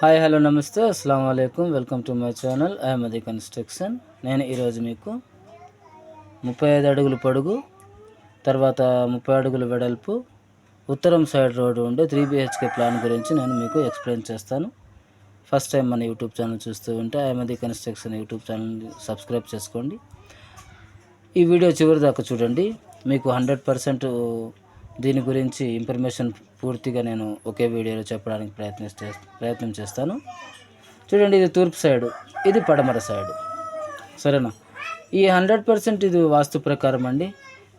Hi hello నమస్తే. అస్సలం అయికం welcome to my channel. Ahmadi construction నేను ఈరోజు మీకు ముప్పై ఐదు అడుగులు పొడుగు తర్వాత ముప్పై అడుగులు వెడల్పు ఉత్తరం సైడ్ రోడ్డు ఉండే త్రీ బిహెచ్కే ప్లాన్ గురించి నేను మీకు ఎక్స్ప్లెయిన్ చేస్తాను. ఫస్ట్ టైం మన యూట్యూబ్ ఛానల్ చూస్తూ ఉంటే Ahmadi construction YouTube channel subscribe చేసుకోండి. ఈ వీడియో చివరి దాకా చూడండి. మీకు హండ్రెడ్ పర్సెంట్ దీని గురించి ఇన్ఫర్మేషన్ పూర్తిగా నేను ఒకే వీడియోలో చెప్పడానికి ప్రయత్నిస్తే ప్రయత్నం చేస్తాను. చూడండి ఇది తూర్పు సైడు ఇది పడమర సైడు. సరేనా? ఈ హండ్రెడ్ పర్సెంట్ ఇది వాస్తు ప్రకారం అండి.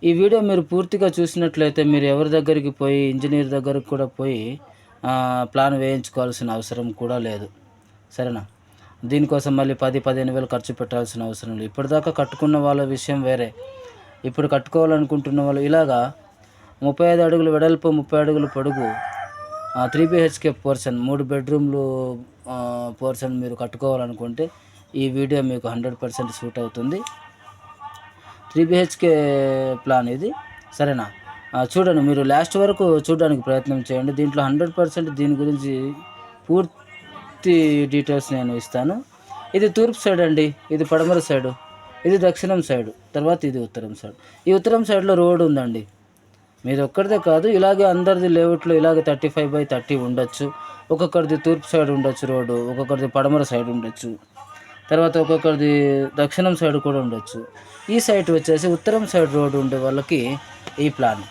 ఈ వీడియో మీరు పూర్తిగా చూసినట్లయితే మీరు ఎవరి దగ్గరికి పోయి ఇంజనీర్ దగ్గరకు కూడా పోయి ప్లాన్ వేయించుకోవాల్సిన అవసరం కూడా లేదు. సరేనా? దీనికోసం మళ్ళీ పది పదిహేను వేలు ఖర్చు పెట్టాల్సిన అవసరం లేదు. ఇప్పటిదాకా కట్టుకున్న వాళ్ళ విషయం వేరే. ఇప్పుడు కట్టుకోవాలనుకుంటున్న వాళ్ళు ఇలాగా ముప్పై ఐదు అడుగులు వెడల్పు ముప్పై అడుగులు పొడుగు. త్రీ బిహెచ్కే పోర్షన్ మూడు బెడ్రూమ్లు పోర్షన్ మీరు కట్టుకోవాలనుకుంటే ఈ వీడియో మీకు హండ్రెడ్ పర్సెంట్ సూట్ అవుతుంది. త్రీ బిహెచ్కే ప్లాన్ ఇది. సరేనా? చూడండి మీరు లాస్ట్ వరకు చూడడానికి ప్రయత్నం చేయండి. దీంట్లో హండ్రెడ్ పర్సెంట్ దీని గురించి పూర్తి డీటెయిల్స్ నేను ఇస్తాను. ఇది తూర్పు సైడ్ అండి ఇది పడమర సైడు ఇది దక్షిణం సైడు తర్వాత ఇది ఉత్తరం సైడ్ ఈ ఉత్తరం సైడ్లో రోడ్ ఉందండి. మీది ఒక్కరిదే కాదు ఇలాగే అందరిది లేఅవుట్లో ఇలాగే థర్టీ ఫైవ్ బై థర్టీ ఉండొచ్చు. ఒక్కొక్కరిది తూర్పు సైడ్ ఉండొచ్చు రోడ్డు ఒక్కొక్కరిది పడమర సైడ్ ఉండొచ్చు. తర్వాత ఒక్కొక్కరిది దక్షిణం సైడ్ కూడా ఉండొచ్చు. ఈ సైడ్ వచ్చేసి ఉత్తరం సైడ్ రోడ్డు ఉండే వాళ్ళకి ఈ ప్లాన్.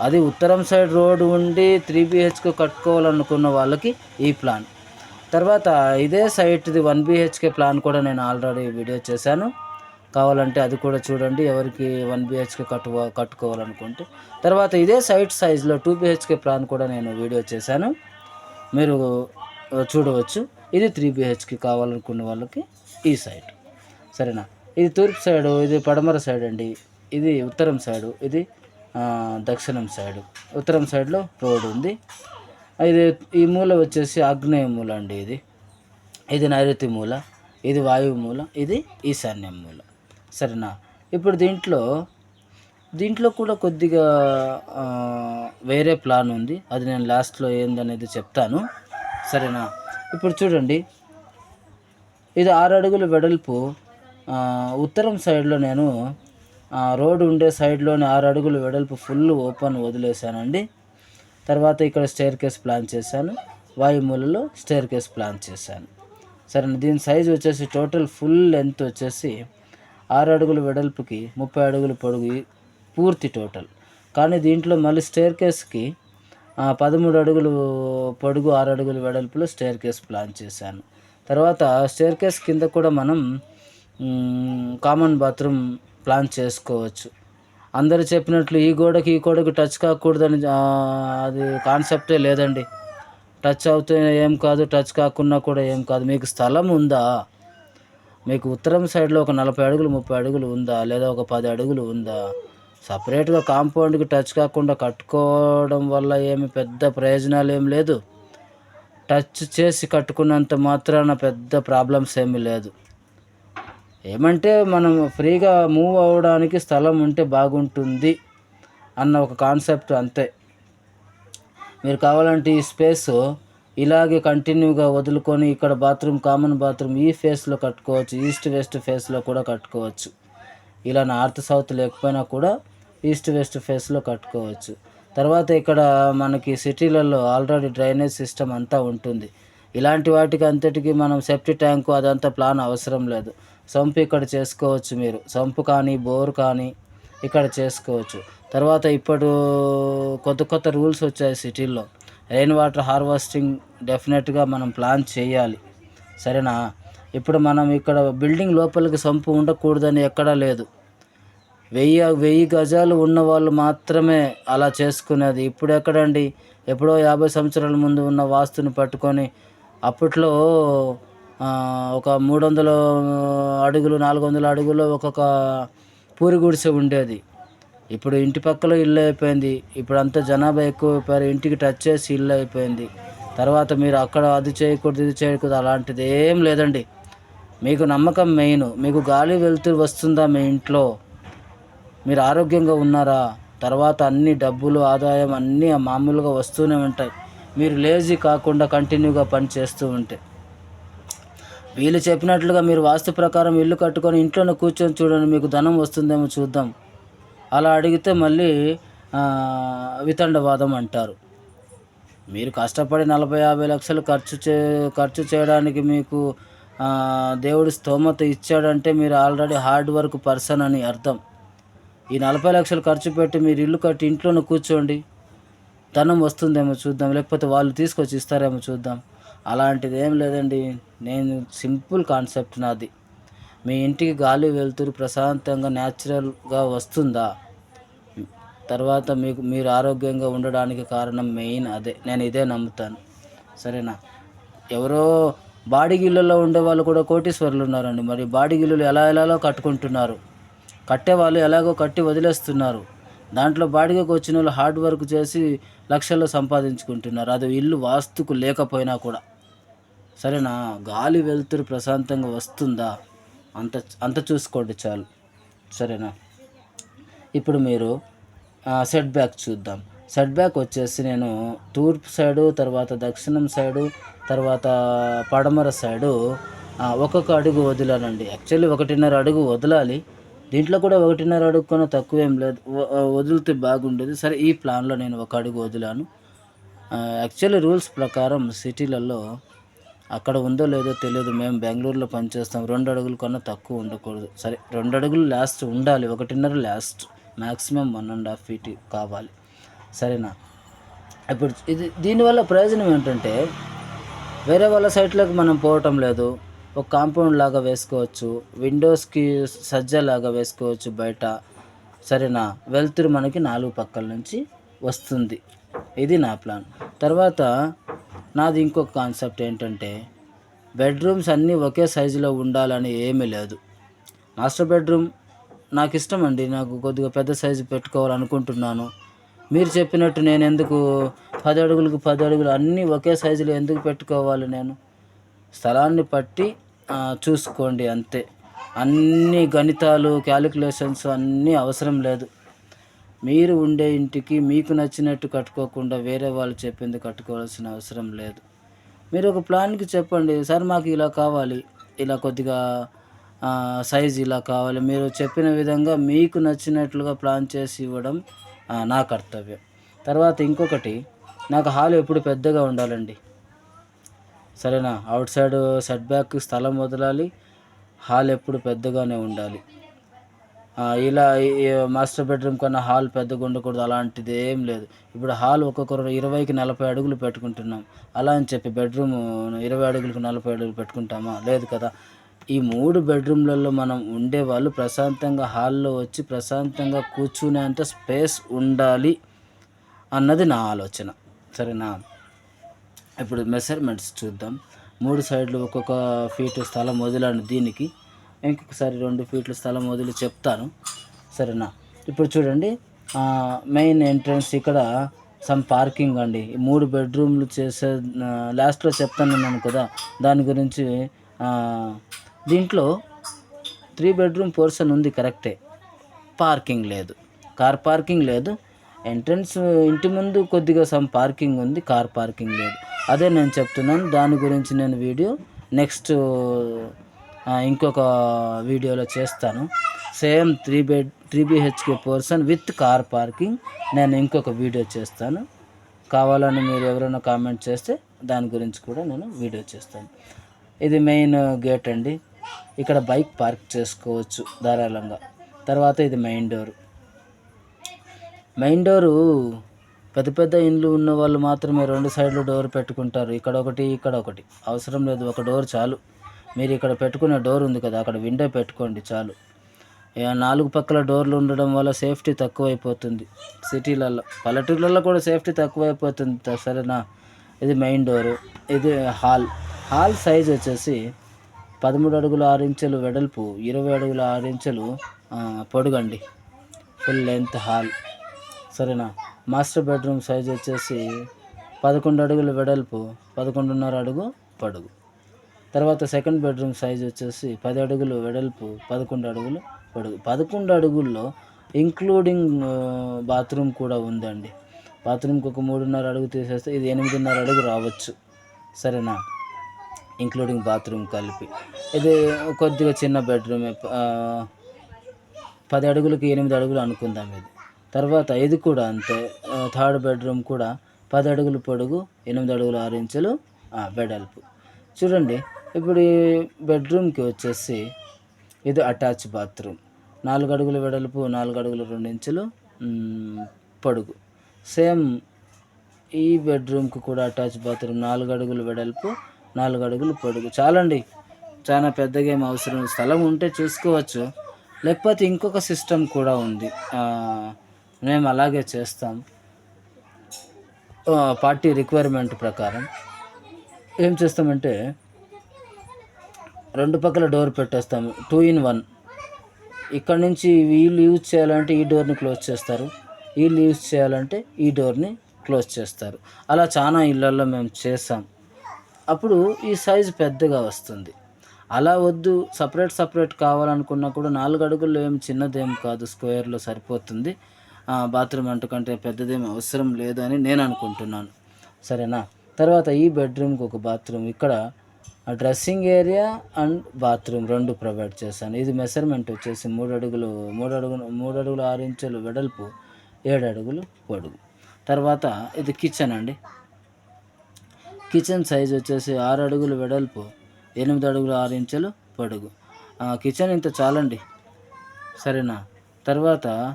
అది ఉత్తరం సైడ్ రోడ్డు ఉండి త్రీ బిహెచ్కే కట్టుకోవాలనుకున్న వాళ్ళకి ఈ ప్లాన్. తర్వాత ఇదే సైట్ది వన్ బీహెచ్కే ప్లాన్ కూడా నేను ఆల్రెడీ వీడియో చేశాను. కావాలంటే అది కూడా చూడండి. ఎవరికి వన్ బిహెచ్కే కట్టు కట్టుకోవాలనుకుంటే. తర్వాత ఇదే సైట్ సైజులో టూ బిహెచ్కే ప్లాన్ కూడా నేను వీడియో చేశాను. మీరు చూడవచ్చు. ఇది త్రీ బిహెచ్కే కావాలనుకున్న వాళ్ళకి ఈ సైడ్ సరేనా? ఇది తూర్పు సైడు ఇది పడమర సైడ్ అండి. ఇది ఉత్తరం సైడు ఇది దక్షిణం సైడు ఉత్తరం సైడ్లో రోడ్ ఉంది. ఇది ఈ మూల వచ్చేసి ఆగ్నేయ మూల అండి ఇది. ఇది నైరుతి మూల ఇది వాయువు మూల ఇది ఈశాన్యం మూల. సరేనా? ఇప్పుడు దీంట్లో దీంట్లో కూడా కొద్దిగా వేరే ప్లాన్ ఉంది. అది నేను లాస్ట్లో ఏందనేది చెప్తాను. సరేనా? ఇప్పుడు చూడండి. ఇది ఆరు అడుగుల వెడల్పు. ఉత్తరం సైడ్లో నేను రోడ్డు ఉండే సైడ్లోని ఆరు అడుగుల వెడల్పు ఫుల్ ఓపెన్ వదిలేశానండి. తర్వాత ఇక్కడ స్టేర్ కేస్ ప్లాన్ చేశాను. వాయుమూలలో స్టేర్ కేస్ ప్లాన్ చేశాను. సరే దీని సైజ్ వచ్చేసి టోటల్ ఫుల్ లెంత్ వచ్చేసి ఆరు అడుగుల వెడల్పుకి ముప్పై అడుగుల పొడుగు పూర్తి టోటల్. కానీ దీంట్లో మళ్ళీ స్టేర్ కేస్కి పదమూడు అడుగులు పొడుగు ఆరు అడుగుల వెడల్పులో స్టేర్ కేస్ ప్లాన్ చేశాను. తర్వాత స్టేర్ కేస్ కింద కూడా మనం కామన్ బాత్రూమ్ ప్లాన్ చేసుకోవచ్చు. అందరు చెప్పినట్లు ఈ గోడకి ఈ గోడకి టచ్ కాకూడదని అది కాన్సెప్టే లేదండి. టచ్ అవుతే ఏం కాదు టచ్ కాకున్నా కూడా ఏం కాదు. మీకు స్థలం ఉందా? మీకు ఉత్తరం సైడ్లో ఒక నలభై అడుగులు ముప్పై అడుగులు ఉందా? లేదా ఒక పది అడుగులు ఉందా? సపరేట్గా కాంపౌండ్కి టచ్ కాకుండా కట్టుకోవడం వల్ల ఏమి పెద్ద ప్రయోజనాలు ఏం లేదు. టచ్ చేసి కట్టుకున్నంత మాత్రాన పెద్ద ప్రాబ్లమ్స్ ఏమీ లేదు. ఏమంటే మనం ఫ్రీగా మూవ్ అవ్వడానికి స్థలం ఉంటే బాగుంటుంది అన్న ఒక కాన్సెప్ట్ అంతే. మీరు కావాలంటే ఈ స్పేస్ ఇలాగే కంటిన్యూగా వదులుకొని ఇక్కడ బాత్రూమ్ కామన్ బాత్రూమ్ ఈ ఫేస్లో కట్టుకోవచ్చు ఈస్ట్ వెస్ట్ ఫేస్లో కూడా కట్టుకోవచ్చు. ఇలా నార్త్ సౌత్ లేకపోయినా కూడా ఈస్ట్ వెస్ట్ ఫేస్లో కట్టుకోవచ్చు. తర్వాత ఇక్కడ మనకి సిటీలలో ఆల్రెడీ డ్రైనేజ్ సిస్టమ్ అంతా ఉంటుంది. ఇలాంటి వాటికి అంతటికి మనం సెఫ్టీ ట్యాంకు అదంతా ప్లాన్ అవసరం లేదు. సంపు ఇక్కడ చేసుకోవచ్చు మీరు. సంపు కానీ బోర్ కానీ ఇక్కడ చేసుకోవచ్చు. తర్వాత ఇప్పుడు కొత్త కొత్త రూల్స్ వచ్చాయి సిటీల్లో. రెయిన్ వాటర్ హార్వెస్టింగ్ డెఫినెట్గా మనం ప్లాన్ చేయాలి. సరేనా? ఇప్పుడు మనం ఇక్కడ బిల్డింగ్ లోపలికి సంపు ఉండకూడదని ఎక్కడా లేదు. వెయ్యి వెయ్యి గజాలు ఉన్న వాళ్ళు మాత్రమే అలా చేసుకునేది. ఇప్పుడు ఎక్కడండి? ఎప్పుడో యాభై సంవత్సరాల ముందు ఉన్న వాస్తుని పట్టుకొని అప్పట్లో ఒక మూడు వందల అడుగులు నాలుగు వందల అడుగులు ఒక్కొక్క పూరి గుడిసె ఉండేది. ఇప్పుడు ఇంటి పక్కల ఇల్లు అయిపోయింది. ఇప్పుడు అంతా జనాభా ఎక్కువ అయిపోయారు. ఇంటికి టచ్ చేసి ఇల్లు అయిపోయింది. తర్వాత మీరు అక్కడ అది చేయకూడదు ఇది చేయకూడదు అలాంటిది ఏం లేదండి. మీకు నమ్మకం మెయిన్. మీకు గాలి వెలుతురు వస్తుందా మీ ఇంట్లో? మీరు ఆరోగ్యంగా ఉన్నారా? తర్వాత అన్ని డబ్బులు ఆదాయం అన్నీ మామూలుగా వస్తూనే ఉంటాయి. మీరు లేజీ కాకుండా కంటిన్యూగా పని చేస్తూ ఉంటే. వీళ్ళు చెప్పినట్లుగా మీరు వాస్తు ప్రకారం ఇల్లు కట్టుకొని ఇంట్లోనే కూర్చొని చూడండి మీకు ధనం వస్తుందేమో చూద్దాం. అలా అడిగితే మళ్ళీ వితండవాదం అంటారు. మీరు కష్టపడి నలభై యాభై లక్షలు ఖర్చు చే ఖర్చు చేయడానికి మీకు దేవుడు స్తోమత ఇచ్చాడంటే మీరు ఆల్రెడీ హార్డ్ వర్క్ పర్సన్ అని అర్థం. ఈ నలభై లక్షలు ఖర్చు పెట్టి మీరు ఇల్లు కట్టి ఇంట్లోనే కూర్చోండి. ధనం వస్తుందేమో చూద్దాం లేకపోతే వాళ్ళు తీసుకొచ్చి ఇస్తారేమో చూద్దాం. అలాంటిది ఏం లేదండి నేను సింపుల్ కాన్సెప్ట్ నాది. మీ ఇంటికి గాలి వెలుతురు ప్రశాంతంగా న్యాచురల్గా వస్తుందా? తర్వాత మీకు మీరు ఆరోగ్యంగా ఉండడానికి కారణం మెయిన్ అదే. నేను ఇదే నమ్ముతాను. సరేనా? ఎవరో బాడీగిళ్ళలో ఉండే వాళ్ళు కూడా కోటీశ్వరులు ఉన్నారండి. మరి బాడిగిల్లులు ఎలా ఎలాలో కట్టుకుంటున్నారు. కట్టే వాళ్ళు ఎలాగో కట్టి వదిలేస్తున్నారు. దాంట్లో బాడిగకు వచ్చిన వాళ్ళు హార్డ్ వర్క్ చేసి లక్షల్లో సంపాదించుకుంటున్నారు. అది ఇల్లు వాస్తుకు లేకపోయినా కూడా. సరేనా? గాలి వెలుతురు ప్రశాంతంగా వస్తుందా? అంత అంత చూసుకోండి చాలు. సరేనా? ఇప్పుడు మీరు సెట్ బ్యాక్ చూద్దాం. సెట్ బ్యాక్ వచ్చేసి నేను తూర్పు సైడు తర్వాత దక్షిణం సైడు తర్వాత పడమర సైడు ఒక్కొక్క అడుగు వదిలానండి యాక్చువల్లీ ఒకటిన్నర అడుగు వదలాలి. దీంట్లో కూడా ఒకటిన్నర అడుగు కన్నా తక్కువేం లేదు. వదిలితే బాగుండేది. సరే ఈ ప్లాన్లో నేను ఒక అడుగు వదిలాను. యాక్చువల్లీ రూల్స్ ప్రకారం సిటీలలో అక్కడ ఉందో లేదో తెలియదు. మేము బెంగళూరులో పనిచేస్తాం. రెండు అడుగుల కన్నా తక్కువ ఉండకూడదు. సరే రెండు అడుగులు లాస్ట్ ఉండాలి. ఒకటిన్నర last maximum one and half feet కావాలి. సరేనా? ఇప్పుడు ఇది దీనివల్ల ప్రయోజనం ఏంటంటే వేరే వాళ్ళ సైట్లోకి మనం పోవటం లేదు. ఒక కాంపౌండ్ లాగా వేసుకోవచ్చు. విండోస్కి సజ్జలాగా వేసుకోవచ్చు బయట. సరేనా? వెలుతురు మనకి నాలుగు పక్కల నుంచి వస్తుంది. ఇది నా ప్లాన్. తర్వాత నాది ఇంకొక కాన్సెప్ట్ ఏంటంటే బెడ్రూమ్స్ అన్నీ ఒకే సైజులో ఉండాలని ఏమీ లేదు. మాస్టర్ బెడ్రూమ్ నాకు ఇష్టం అండి నాకు కొద్దిగా పెద్ద సైజు పెట్టుకోవాలనుకుంటున్నాను. మీరు చెప్పినట్టు నేను ఎందుకు పది అడుగులకు పది అడుగులు అన్నీ ఒకే సైజులో ఎందుకు పెట్టుకోవాలి నేను? స్థలాన్ని బట్టి చూసుకోండి అంతే. అన్ని గణితాలు క్యాలిక్యులేషన్స్ అన్నీ అవసరం లేదు. మీరు ఉండే ఇంటికి మీకు నచ్చినట్టు కట్టుకోకుండా వేరే వాళ్ళు చెప్పింది కట్టుకోవాల్సిన అవసరం లేదు. మీరు ఒక ప్లాన్కి చెప్పండి సార్ మాకు ఇలా కావాలి. ఇలా కొద్దిగా సైజ్ ఇలా కావాలి. మీరు చెప్పిన విధంగా మీకు నచ్చినట్లుగా ప్లాన్ చేసి ఇవ్వడం నా కర్తవ్యం. తర్వాత ఇంకొకటి నాకు హాల్ ఎప్పుడు పెద్దగా ఉండాలండి. సరేనా? అవుట్ సైడ్ సెట్ బ్యాక్ స్థలం వదలాలి హాల్ ఎప్పుడు పెద్దగానే ఉండాలి. ఇలా మాస్టర్ బెడ్రూమ్ కన్నా హాల్ పెద్దగా ఉండకూడదు అలాంటిది ఏం లేదు. ఇప్పుడు హాల్ ఒక్కొక్కరు ఇరవైకి నలభై అడుగులు పెట్టుకుంటున్నాం. అలా అని చెప్పి బెడ్రూమ్ ఇరవై అడుగులకు నలభై అడుగులు పెట్టుకుంటామా? లేదు కదా. ఈ మూడు బెడ్రూమ్లలో మనం ఉండేవాళ్ళు ప్రశాంతంగా హాల్లో వచ్చి ప్రశాంతంగా కూర్చునేంత స్పేస్ ఉండాలి అన్నది నా ఆలోచన. సరేనా? ఇప్పుడు మెజర్మెంట్స్ చూద్దాం. మూడు సైడ్లు ఒక్కొక్క ఫీటు స్థలం వదిలాను దీనికి. ఇంకొకసారి రెండు ఫీట్ల స్థలం వదిలి చెప్తాను. సరేనా? ఇప్పుడు చూడండి మెయిన్ ఎంట్రన్స్ ఇక్కడ సమ్ పార్కింగ్ అండి. ఈ మూడు బెడ్రూమ్లు చేసే లాస్ట్లో చెప్తానన్నాను కదా. దాని గురించి దీంట్లో త్రీ బెడ్రూమ్ పోర్షన్ ఉంది కరెక్టే పార్కింగ్ లేదు. కార్ పార్కింగ్ లేదు. ఎంట్రన్స్ uh, ఇంటి ముందు కొద్దిగా సమ్ పార్కింగ్ ఉంది కార్ పార్కింగ్ లేదు. అదే నేను చెప్తున్నాను దాని గురించి నేను వీడియో నెక్స్ట్ uh, ఇంకొక వీడియోలో చేస్తాను. Same three bed three BHK portion with car parking నేను ఇంకొక వీడియో చేస్తాను. కావాలని మీరు ఎవరైనా కామెంట్ చేస్తే దాని గురించి కూడా నేను వీడియో చేస్తాను. ఇది మెయిన్ గేట్ uh, అండి. ఇక్కడ బైక్ పార్క్ చేసుకోవచ్చు ధారాళంగా. తర్వాత ఇది మెయిన్ డోర్. మెయిన్ డోరు పెద్ద పెద్ద ఇండ్లు ఉన్న వాళ్ళు మాత్రమే రెండు సైడ్లు డోర్ పెట్టుకుంటారు. ఇక్కడ ఒకటి ఇక్కడ ఒకటి. అవసరం లేదు ఒక డోర్ చాలు. మీరు ఇక్కడ పెట్టుకునే డోర్ ఉంది కదా అక్కడ విండో పెట్టుకోండి చాలు. ఇక నాలుగు పక్కల డోర్లు ఉండడం వల్ల సేఫ్టీ తక్కువైపోతుంది. సిటీలలో పల్లెటూర్లలో కూడా సేఫ్టీ తక్కువైపోతుంది. సరేనా? ఇది మెయిన్ డోరు. ఇది హాల్. హాల్ సైజ్ వచ్చేసి పదమూడు అడుగుల ఆరు ఇంచులు వెడల్పు ఇరవై అడుగుల ఆరు ఇంచులు పొడుగండి. ఫుల్ లెంత్ హాల్ సరేనా? మాస్టర్ బెడ్రూమ్ సైజ్ వచ్చేసి పదకొండు అడుగుల వెడల్పు పదకొండున్నర అడుగు పొడుగు. తర్వాత సెకండ్ బెడ్రూమ్ సైజ్ వచ్చేసి పది అడుగులు వెడల్పు పదకొండు అడుగులు పొడుగు. పదకొండు అడుగుల్లో ఇంక్లూడింగ్ బాత్రూమ్ కూడా ఉందండి. బాత్రూమ్కి ఒక మూడున్నర అడుగు తీసేస్తే ఇది ఎనిమిదిన్నర అడుగు రావచ్చు. సరేనా? ఇంక్లూడింగ్ బాత్రూమ్ కలిపి. ఇది కొద్దిగా చిన్న బెడ్రూమ్ పది అడుగులకి ఎనిమిది అడుగులు అనుకుందాం ఇది. తర్వాత ఇది కూడా అంతే థర్డ్ బెడ్రూమ్ కూడా పది అడుగులు పొడుగు ఎనిమిది అడుగులు ఆరు ఇంచులు బెడల్పు వెడల్పు. చూడండి ఇప్పుడు ఈ బెడ్రూమ్కి వచ్చేసి ఇది అటాచ్ బాత్రూమ్. నాలుగు అడుగుల వెడల్పు నాలుగు అడుగులు రెండు ఇంచులు పొడుగు. సేమ్ ఈ బెడ్రూమ్కి కూడా అటాచ్ బాత్రూమ్ నాలుగు అడుగులు వెడల్పు నాలుగు అడుగులు పొడుగు. చాలండి. చాలా పెద్దగా ఏం అవసరం. స్థలం ఉంటే చూసుకోవచ్చు. లేకపోతే ఇంకొక సిస్టమ్ కూడా ఉంది. మేము అలాగే చేస్తాం. పార్టీ రిక్వైర్మెంట్ ప్రకారం. ఏం చేస్తామంటే రెండు పక్కల డోర్ పెట్టేస్తాము. Two in one. ఇక్కడ నుంచి వీళ్ళు యూజ్ చేయాలంటే ఈ డోర్ని క్లోజ్ చేస్తారు. వీళ్ళు యూజ్ చేయాలంటే ఈ డోర్ని క్లోజ్ చేస్తారు. అలా చాలా ఇళ్ళల్లో మేము చేసాం. అప్పుడు ఈ సైజు పెద్దగా వస్తుంది. అలా వద్దు సపరేట్ సపరేట్ కావాలనుకున్నా కూడా నాలుగు అడుగులు ఏం చిన్నదేం కాదు స్క్వేర్లో సరిపోతుంది. ఆ, బాత్రూమ్ అంటుకంటే పెద్దదేం అవసరం లేదు అని నేను అనుకుంటున్నాను. సరేనా? తర్వాత ఈ బెడ్రూమ్కి ఒక బాత్రూమ్. ఇక్కడ డ్రెస్సింగ్ ఏరియా అండ్ బాత్రూమ్ రెండు ప్రొవైడ్ చేశాను. ఇది మెజర్మెంట్ వచ్చేసి మూడు అడుగులు మూడు అడుగులు మూడు అడుగులు ఆరు ఇంచులు వెడల్పు ఏడు అడుగులు పొడుగు. తర్వాత ఇది కిచెన్ అండి. కిచెన్ సైజ్ వచ్చేసి ఆరు అడుగులు వెడల్పు ఎనిమిది అడుగులు ఆరు ఇంచులు పొడుగు. కిచెన్ ఇంత చాలండి. సరేనా? తర్వాత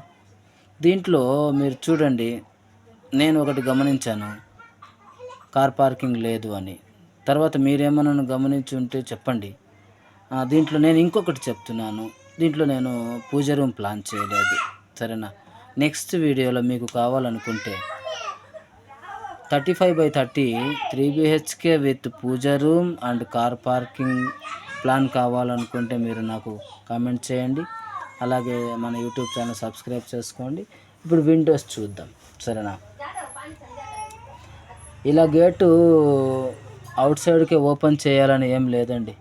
దీంట్లో మీరు చూడండి నేను ఒకటి గమనించాను. కార్ పార్కింగ్ లేదు అని. తర్వాత మీరేమన్నా గమనించి ఉంటే చెప్పండి. దీంట్లో నేను ఇంకొకటి చెప్తున్నాను. దీంట్లో నేను పూజ రూమ్ ప్లాన్ చేయలేదు. సరేనా? నెక్స్ట్ వీడియోలో మీకు కావాలనుకుంటే thirty five by thirty three BHK with pooja room and car parking plan కావాలనుకుంటే మీరు నాకు కామెంట్ చేయండి. అలాగే మన యూట్యూబ్ ఛానల్ సబ్స్క్రైబ్ చేసుకోండి. ఇప్పుడు విండోస్ చూద్దాం. సరేనా? ఇలా గేటు అవుట్ సైడ్కి ఓపెన్ చేయాలని ఏం లేదండి.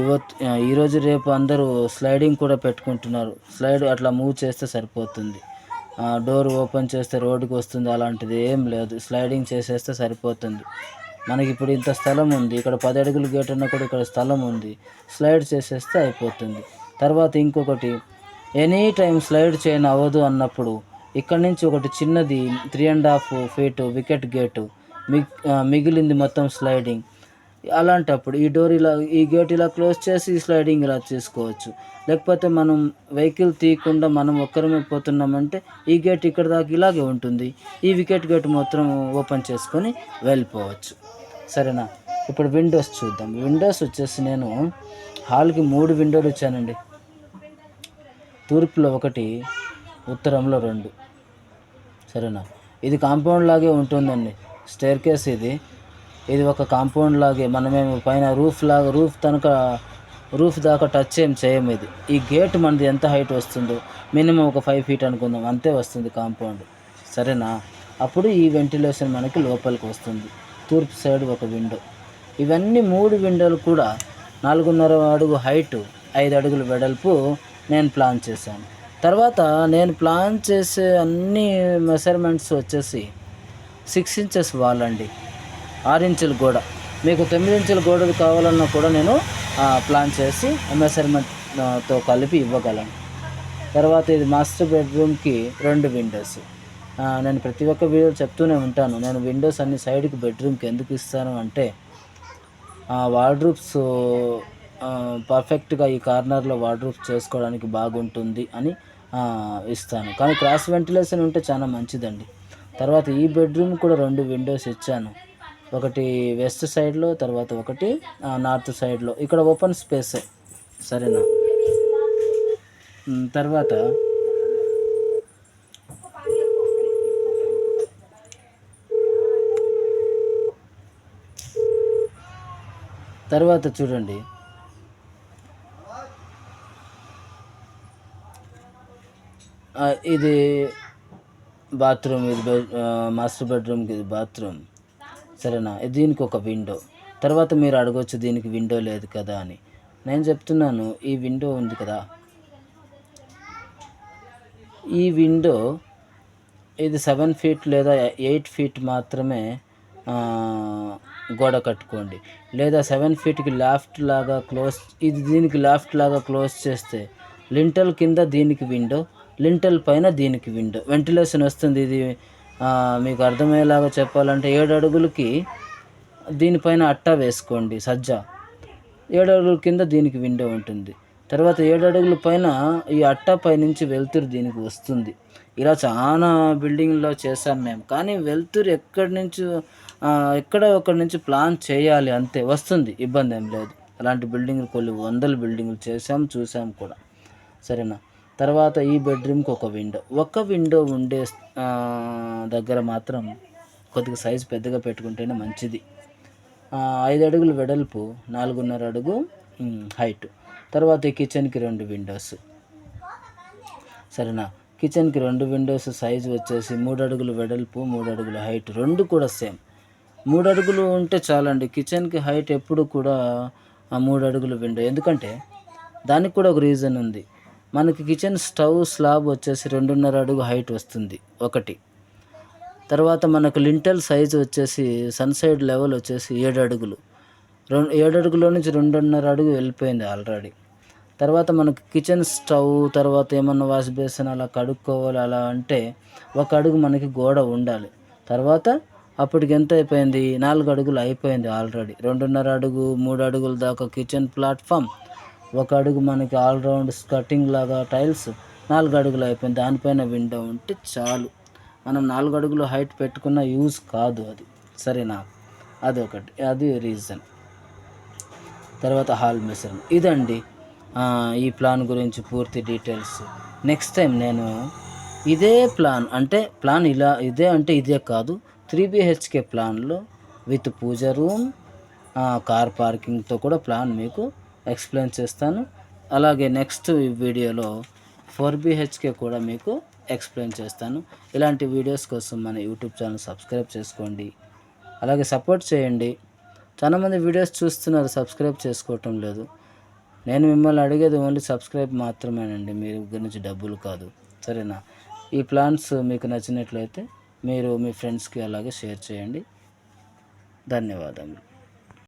ఇవత్ ఈరోజు రేపు అందరూ స్లైడింగ్ కూడా పెట్టుకుంటున్నారు. స్లైడ్ అట్లా మూవ్ చేస్తే సరిపోతుంది. డోర్ ఓపెన్ చేస్తే రోడ్డుకి వస్తుంది అలాంటిది ఏం లేదు. స్లైడింగ్ చేసేస్తే సరిపోతుంది. మనకి ఇప్పుడు ఇంత స్థలం ఉంది. ఇక్కడ పది అడుగుల గేట్ ఉన్నా కూడా ఇక్కడ స్థలం ఉంది. స్లైడ్ చేసేస్తే అయిపోతుంది. తర్వాత ఇంకొకటి ఎనీ టైం స్లైడ్ చేయని అవ్వదు అన్నప్పుడు ఇక్కడ నుంచి ఒకటి చిన్నది three and half feet wicket gate MiG మిగిలింది మొత్తం స్లైడింగ్ అలాంటప్పుడు ఈ డోర్ ఇలా ఈ గేట్ ఇలా క్లోజ్ చేసి ఈ స్లైడింగ్ ఇలా చేసుకోవచ్చు. లేకపోతే మనం వెహికల్ తీయకుండా మనం ఒక్కరమే పోతున్నామంటే ఈ గేట్ ఇక్కడ దాకా ఇలాగే ఉంటుంది. ఈ వికెట్ గేట్ మాత్రం ఓపెన్ చేసుకొని వెళ్ళిపోవచ్చు. సరేనా? ఇప్పుడు విండోస్ చూద్దాం. విండోస్ వచ్చేసి నేను హాల్కి మూడు విండోలు ఇచ్చానండి తూర్పులో ఒకటి ఉత్తరంలో రెండు. సరేనా? ఇది కాంపౌండ్ లాగే ఉంటుందండి. స్టేర్ కేస్ ఇది. ఇది ఒక కాంపౌండ్ లాగే మనమేమి పైన రూఫ్ లాగా రూఫ్ తనక రూఫ్ దాకా టచ్ ఏం చేయం ఇది. ఈ గేట్ మనది ఎంత హైట్ వస్తుందో మినిమం ఒక ఫైవ్ ఫీట్ అనుకుందాం అంతే వస్తుంది కాంపౌండ్ సరేనా? అప్పుడు ఈ వెంటిలేషన్ మనకి లోపలికి వస్తుంది. తూర్పు సైడ్ ఒక విండో ఇవన్నీ మూడు విండోలు కూడా నాలుగున్నర అడుగు హైట్ ఐదు అడుగుల వెడల్పు నేను ప్లాన్ చేశాను. తర్వాత నేను ప్లాన్ చేసే అన్ని మెజర్మెంట్స్ వచ్చేసి సిక్స్ ఇంచెస్ వాల్ అండి. ఆరు ఇంచుల గోడ. మీకు తొమ్మిది ఇంచుల గోడలు కావాలన్నా కూడా నేను ప్లాన్ చేసి మెజర్మెంట్తో కలిపి ఇవ్వగలను. తర్వాత ఇది మాస్టర్ బెడ్రూమ్కి రెండు విండోస్. నేను ప్రతి ఒక్క వీడియో చెప్తూనే ఉంటాను. నేను విండోస్ అన్ని సైడ్కి బెడ్రూమ్కి ఎందుకు ఇస్తాను అంటే వార్డ్రూప్స్ పర్ఫెక్ట్గా ఈ కార్నర్లో వార్డ్రూప్స్ చేసుకోవడానికి బాగుంటుంది అని ఇస్తాను. కానీ క్రాస్ వెంటిలేషన్ ఉంటే చాలా మంచిదండి. తర్వాత ఈ బెడ్రూమ్ కూడా రెండు విండోస్ ఇచ్చాను. ఒకటి వెస్ట్ సైడ్లో తర్వాత ఒకటి నార్త్ సైడ్లో. ఇక్కడ ఓపెన్ స్పేస్. సరేనా? తర్వాత తర్వాత చూడండి. ఇది బాత్రూమ్ ఇది బెడ్ మాస్టర్ బెడ్రూమ్కి ఇది బాత్రూమ్. సరేనా? దీనికి ఒక విండో తర్వాత మీరు అడగొచ్చు దీనికి విండో లేదు కదా అని. నేను చెప్తున్నాను ఈ విండో ఉంది కదా. ఈ విండో ఇది సెవెన్ ఫీట్ లేదా ఎయిట్ ఫీట్ మాత్రమే గోడ కట్టుకోండి. లేదా సెవెన్ ఫీట్కి లాఫ్ట్ లాగా క్లోజ్ ఇది దీనికి లాఫ్ట్ లాగా క్లోజ్ చేస్తే లింటల్ కింద దీనికి విండో లింటల్ పైన దీనికి విండో వెంటిలేషన్ వస్తుంది ఇది మీకు అర్థమయ్యేలాగా చెప్పాలంటే ఏడు అడుగులకి దీనిపైన అట్టా వేసుకోండి సజ్జ. ఏడు అడుగుల కింద దీనికి విండో ఉంటుంది. తర్వాత ఏడు అడుగుల పైన ఈ అట్టా పైనుంచి వెలుతురు దీనికి వస్తుంది. ఇలా చాలా బిల్డింగ్లో చేసాం మేము కానీ వెలుతురు ఎక్కడి నుంచి ఎక్కడ ఒకటి నుంచి ప్లాన్ చేయాలి అంతే. వస్తుంది ఇబ్బంది ఏం లేదు. అలాంటి బిల్డింగ్లు కొన్ని వందల బిల్డింగ్లు చేసాం చూసాం కూడా. సరేనా? తర్వాత ఈ బెడ్రూమ్కి ఒక విండో. ఒక విండో ఉండే దగ్గర మాత్రం కొద్దిగా సైజు పెద్దగా పెట్టుకుంటేనే మంచిది. ఐదు అడుగులు వెడల్పు నాలుగున్నర అడుగు హైట్. తర్వాత ఈ కిచెన్కి రెండు విండోస్. సరేనా? కిచెన్కి రెండు విండోస్ సైజు వచ్చేసి మూడు అడుగులు వెడల్పు మూడు అడుగులు హైట్. రెండు కూడా సేమ్. మూడు అడుగులు ఉంటే చాలండి. కిచెన్కి హైట్ ఎప్పుడు కూడా ఆ మూడు అడుగుల విండో. ఎందుకంటే దానికి కూడా ఒక రీజన్ ఉంది. మనకి కిచెన్ స్టవ్ స్లాబ్ వచ్చేసి రెండున్నర అడుగు హైట్ వస్తుంది ఒకటి. తర్వాత మనకు లింటల్ సైజు వచ్చేసి సన్ సైడ్ లెవెల్ వచ్చేసి ఏడు అడుగులు. రెండు ఏడు అడుగులో నుంచి రెండున్నర అడుగు వెళ్ళిపోయింది ఆల్రెడీ. తర్వాత మనకు కిచెన్ స్టవ్ తర్వాత ఏమన్నా వాష్ బేసిన్ అలా కడుక్కోవాలి అలా అంటే ఒక అడుగు మనకి గోడ ఉండాలి. తర్వాత అప్పటికి ఎంత అయిపోయింది? నాలుగు అడుగులు అయిపోయింది ఆల్రెడీ. రెండున్నర అడుగు మూడు అడుగుల దాకా కిచెన్ ప్లాట్ఫామ్ ఒక అడుగు మనకి ఆల్రౌండ్ స్కర్టింగ్ లాగా టైల్స్ నాలుగు అడుగులు అయిపోయింది. దానిపైన విండో ఉంటే చాలు. మనం నాలుగు అడుగులు హైట్ పెట్టుకున్న యూజ్ కాదు అది. సరేనా? అది ఒకటి అది రీజన్ తర్వాత హాల్ మిశ్రమం ఇదండి ఈ ప్లాన్ గురించి పూర్తి డీటెయిల్స్ నెక్స్ట్ టైం నేను ఇదే ప్లాన్ అంటే ప్లాన్ ఇలా ఇదే అంటే ఇదే కాదు. త్రీ బిహెచ్కే ప్లాన్లో విత్ పూజ రూమ్ కార్ పార్కింగ్తో కూడా ప్లాన్ మీకు ఎక్స్ప్లెయిన్ చేస్తాను. అలాగే నెక్స్ట్ వీడియోలో ఫోర్ బిహెచ్కే కూడా మీకు ఎక్స్ప్లెయిన్ చేస్తాను. ఇలాంటి వీడియోస్ కోసం మన యూట్యూబ్ ఛానల్ సబ్స్క్రైబ్ చేసుకోండి. అలాగే సపోర్ట్ చేయండి. చాలామంది వీడియోస్ చూస్తున్నారు సబ్స్క్రైబ్ చేసుకోవటం లేదు. నేను మిమ్మల్ని అడిగేది ఓన్లీ సబ్స్క్రైబ్ మాత్రమేనండి. మీ దగ్గర నుంచి డబ్బులు కాదు. సరేనా? ఈ ప్లాన్స్ మీకు నచ్చినట్లయితే మీరు మీ ఫ్రెండ్స్కి అలాగే షేర్ చేయండి. ధన్యవాదములు.